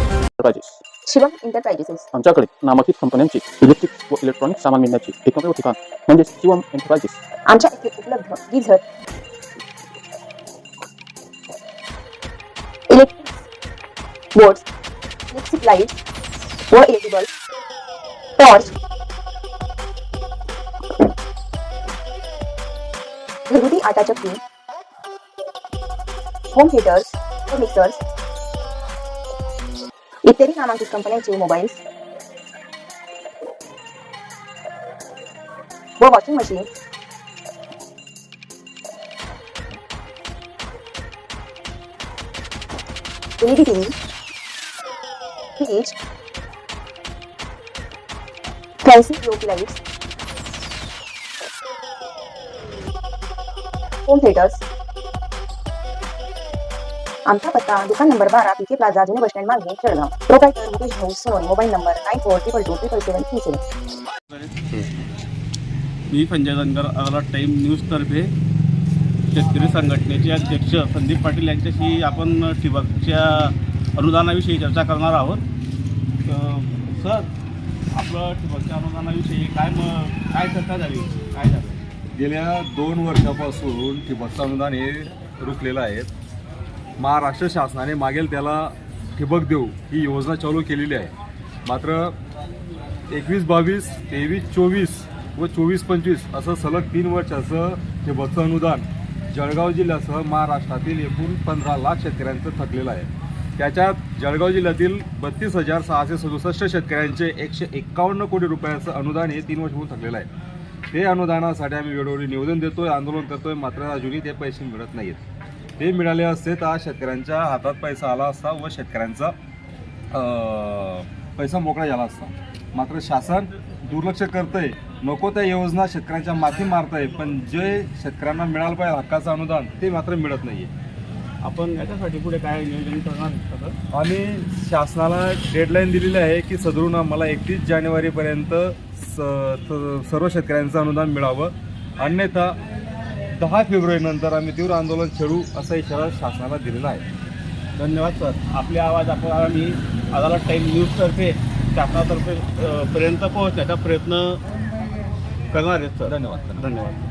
Enterprises Shivam इंटरप्राइजेसेस आमच्याकडे नामांकित कंपन्यांची इलेक्ट्रिक व इलेक्ट्रॉनिक सामान मिळण्याची एकमेव ठिकाण म्हणजेच शिवम एंटरप्राइजेस आमच्या इथे उपलब्ध geyser electric boards electric light व एलईडी बल्ब टॉर्च घरगुती आटा चक्की होम थिएटर्स व मिक्सर्स इत्यादि नामांकित कंपनियों के मोबाइल्स वो washing machine LED TV fridge fancy globe lights home theatres आमचा पत्ता दुकान नंबर बारा पीके प्लाझा जुने बस स्टँड मागे जळगाव प्रोप्रायटर मुकेश भाऊ सोन mobile number nine four triple two triple seven three seven. मी संजय धनगर आला टाईम न्यूजतर्फे शेतकरी संघटनेचे अध्यक्ष संदीप पाटील यांच्याशी आपण ठिबकच्या अनुदानाविषयी चर्चा करणार आहोत. तर सर आपलं ठिबकच्या अनुदानाविषयी काय मग काय चर्चा झाली? काय झालं? गेल्या दोन वर्षापासून ठिबकचं अनुदान हे रुकलेलं आहे. महाराष्ट्र शासनाने मागेल त्याला ठिबक देऊ ही योजना चालू केलेली आहे. मात्र एकवीस बावीस तेवीस चोवीस व चोवीस पंचवीस असं सलग तीन वर्षाचं ठिबकचं अनुदान जळगाव जिल्ह्यासह महाराष्ट्रातील एकूण पंधरा लाख शेतकऱ्यांचं थकलेलं आहे. त्याच्यात जळगाव जिल्ह्यातील बत्तीस हजार सहाशे सदुसष्ट शेतकऱ्यांचे एकशे एक्कावन्न कोटी रुपयांचं अनुदान हे तीन वर्ष होऊन थकलेलं आहे. ते अनुदानासाठी आम्ही वेळोवेळी निवेदन देतोय आंदोलन करतोय मात्र अजूनही ते पैसे मिळत नाहीत ते मिळाले असते तर शेतकऱ्यांच्या हातात पैसा आला असता व शेतकऱ्यांचा पैसा मोकळा झाला असता. मात्र शासन दुर्लक्ष करतंय. नको त्या योजना शेतकऱ्यांच्या माथी मारतंय पण जे शेतकऱ्यांना मिळालं पाहिजे हक्काचं अनुदान ते मात्र मिळत नाहीये. आपण याच्यासाठी पुढे काय नियोजन करणार आहे? आम्ही शासनाला डेडलाईन दिलेली आहे की सदरून आम्हाला एकतीस जानेवारीपर्यंत स सर्व शेतकऱ्यांचं अनुदान मिळावं. अन्यथा दहा फेब्रुवारीनंतर आम्ही तीव्र आंदोलन छेडू असा इशारा शासनाला दिलेला आहे. धन्यवाद सर. आपले आवाज आपण आम्ही अदालत टाईम न्यूजतर्फे शासनातर्फे पर्यंत पोहोचण्याचा प्रयत्न करणार आहेत सर. धन्यवाद. धन्यवाद.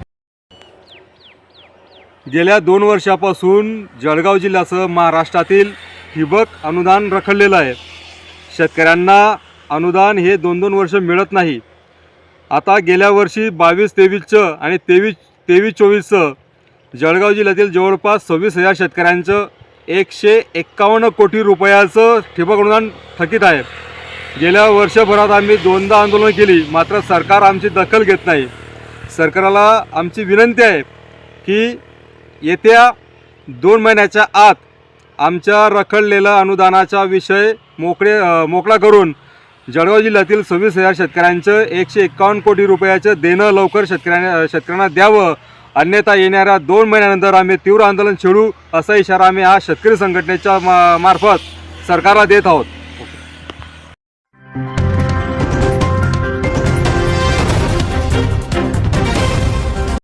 गेल्या दोन वर्षापासून जळगाव जिल्ह्यासह महाराष्ट्रातील ठिबक अनुदान रखडलेलं आहे. शेतकऱ्यांना अनुदान हे दोन दोन वर्ष मिळत नाही. आता गेल्या वर्षी बावीस तेवीसचं आणि तेवीस तेवीस चोवीसचं. जळगाव जिल्ह्यातील जवळपास सव्वीस हजार शेतकऱ्यांचं एकशे एक्कावन्न कोटी रुपयाचं ठिबक अनुदान थकीत आहे. गेल्या वर्षभरात आम्ही दोनदा आंदोलन केली मात्र सरकार आमची दखल घेत नाही. सरकारला आमची विनंती आहे की येत्या दोन महिन्याच्या आत आमच्या रखडलेला अनुदानाचा विषय मोकळे मोकळा करून जळगाव जिल्ह्यातील सव्वीस हजार शेतकऱ्यांचं एकशे एक्कावन्न कोटी रुपयाचं देणं लवकर शेतकऱ्यांना शेतकऱ्यांना द्यावं. अन्यथा येणाऱ्या दोन महिन्यानंतर आम्ही तीव्र आंदोलन छेडू असा इशारा आम्ही हा शेतकरी संघटनेच्या मा मार्फत सरकारला देत आहोत.